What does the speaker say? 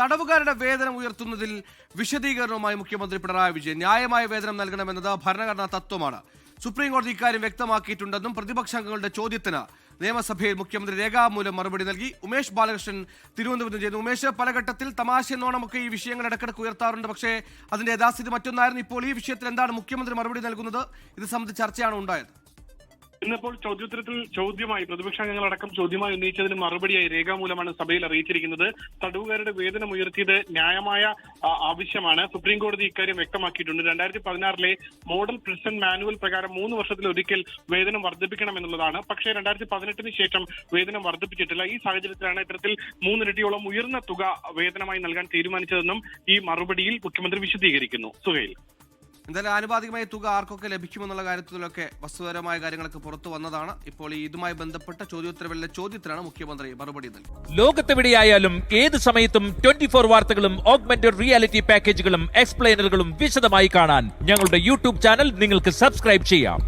തടവുകാരുടെ വേതനം ഉയർത്തുന്നതിൽ വിശദീകരണവുമായി മുഖ്യമന്ത്രി പിണറായി വിജയൻ. ന്യായമായ വേതനം നൽകണമെന്നത് ഭരണഘടനാ തത്വമാണ്. സുപ്രീം കോടതി ഇക്കാര്യം വ്യക്തമാക്കിയിട്ടുണ്ടെന്നും പ്രതിപക്ഷാംഗങ്ങളുടെ ചോദ്യത്തിന് നിയമസഭയിൽ മുഖ്യമന്ത്രി രേഖാമൂലം മറുപടി നൽകി. ഉമേഷ് ബാലകൃഷ്ണൻ തിരുവനന്തപുരത്ത് ചെയ്തു ഉമേഷ് പല ഘട്ടത്തിൽ തമാശ നോണമൊക്കെ ഈ വിഷയങ്ങൾ ഇടക്കിടക്ക് ഉയർത്താറുണ്ട്. പക്ഷേ അതിന്റെ യഥാസ്ഥിതി മറ്റൊന്നായിരുന്നു ഇപ്പോൾ ഈ വിഷയത്തിൽ എന്താണ് മുഖ്യമന്ത്രി മറുപടി നൽകുന്നത്? ഇത് സംബന്ധിച്ച് ചർച്ചയാണ് ഉണ്ടായത്. ഇന്നിപ്പോൾ ചോദ്യോത്തരത്തിൽ ചോദ്യമായി പ്രതിപക്ഷ പ്രതിപക്ഷാംഗങ്ങളടക്കം ചോദ്യമായി ഉന്നയിച്ചതിന് മറുപടിയായി രേഖാമൂലമാണ് സഭയിൽ അറിയിച്ചിരിക്കുന്നത്. തടവുകാരുടെ വേതനം ഉയർത്തിയത് ന്യായമായ ആവശ്യമാണ്. സുപ്രീം കോടതി ഇക്കാര്യം വ്യക്തമാക്കിയിട്ടുണ്ട്. രണ്ടായിരത്തി പതിനാറിലെ മോഡൽ പ്രിസൺ മാനുവൽ പ്രകാരം മൂന്ന് വർഷത്തിൽ ഒരിക്കൽ വേതനം വർദ്ധിപ്പിക്കണം എന്നുള്ളതാണ്. പക്ഷേ രണ്ടായിരത്തി പതിനെട്ടിന് ശേഷം വേതനം വർദ്ധിപ്പിച്ചിട്ടില്ല. ഈ സാഹചര്യത്തിലാണ് ഇത്തരത്തിൽ മൂന്നിരട്ടിയോളം ഉയർന്ന തുക വേതനമായി നൽകാൻ തീരുമാനിച്ചതെന്നും ഈ മറുപടിയിൽ മുഖ്യമന്ത്രി വിശദീകരിക്കുന്നു. സുഹൈൽ. എന്തായാലും ആനുപാതികമായ തുക ആർക്കൊക്കെ ലഭിക്കുമെന്നുള്ള കാര്യത്തിലൊക്കെ വസ്തുപരമായ കാര്യങ്ങളൊക്കെ പുറത്തു വന്നതാണ്. ഇപ്പോൾ ഇതുമായി ബന്ധപ്പെട്ട ചോദ്യോത്തരവിലെ ചോദ്യത്തിനാണ് മുഖ്യമന്ത്രി മറുപടി നൽകി ലോകത്തെവിടെയായാലും ഏത് സമയത്തും ട്വന്റി ഫോർ വാർത്തകളും ഓഗ്മെന്റഡ് റിയാലിറ്റി പാക്കേജുകളും എക്സ്പ്ലെയിനറുകളും വിശദമായി കാണാൻ ഞങ്ങളുടെ യൂട്യൂബ് ചാനൽ നിങ്ങൾക്ക് സബ്സ്ക്രൈബ് ചെയ്യാം.